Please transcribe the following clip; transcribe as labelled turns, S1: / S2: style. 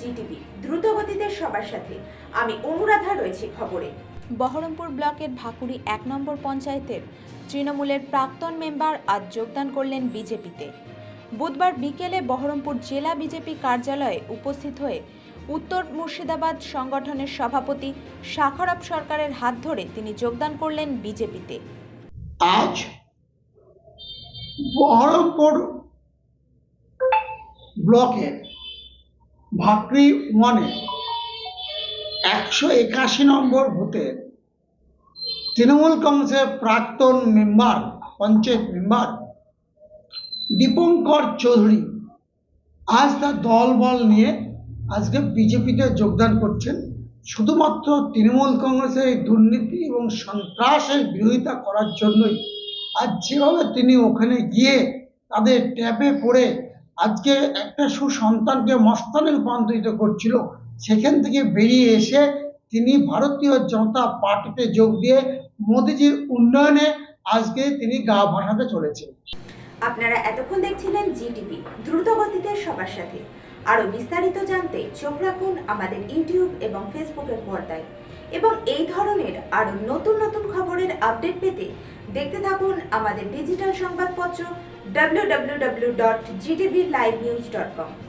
S1: Zee TV. দ্রুত গতিতে সবার সাথে। আমি অনুরাধা রয়েছি খবরে।
S2: বহরমপুর ব্লকের ভাকুড়ি এক নম্বর পঞ্চায়েতের তৃণমূলের প্রাক্তন মেম্বার আজ যোগদান করলেন বিজেপিতে। বুধবার বিকেলে বহরমপুর জেলা বিজেপি কার্যালয়ে উপস্থিত হয়ে উত্তর মুর্শিদাবাদ সংগঠনের সভাপতি শাখরব সরকারের হাত ধরে তিনি যোগদান করলেন বিজেপিতে।
S3: আজ বহরমপুর ব্লকের ভাকরি ওয়ানে একশো একাশি নম্বর বুথের তৃণমূল কংগ্রেসের প্রাক্তন মেম্বার, পঞ্চায়েত মেম্বার দীপঙ্কর চৌধুরী আজ তার দলবল নিয়ে আজকে বিজেপিতে যোগদান করছেন। শুধুমাত্র তৃণমূল কংগ্রেসের এই দুর্নীতি এবং সন্ত্রাসের বিরোধিতা করার জন্যই, আর যেভাবে তিনি ওখানে গিয়ে তাদের ট্যাপে পড়ে আজকে একটা সুসন্তানকে মস্তানে রূপান্তরিত করছিল। সেখান থেকে বেরিয়ে এসে তিনি ভারতীয় জনতা পার্টিতে যোগ দিয়ে মোদিজির উন্নয়নে আজকে তিনি গা ভাসাতে চলেছেন।
S1: আপনারা এতক্ষণ দেখছিলেন জিটিভি দ্রুত গতিতে সবার সাথে। আরও বিস্তারিত জানতে চোখ রাখুন আমাদের ইউটিউব এবং ফেসবুকের পর্দায়। এবং এই ধরনের আরও নতুন নতুন খবরের আপডেট পেতে দেখতে থাকুন আমাদের ডিজিটাল সংবাদপত্র W W W dot GTV live news dot com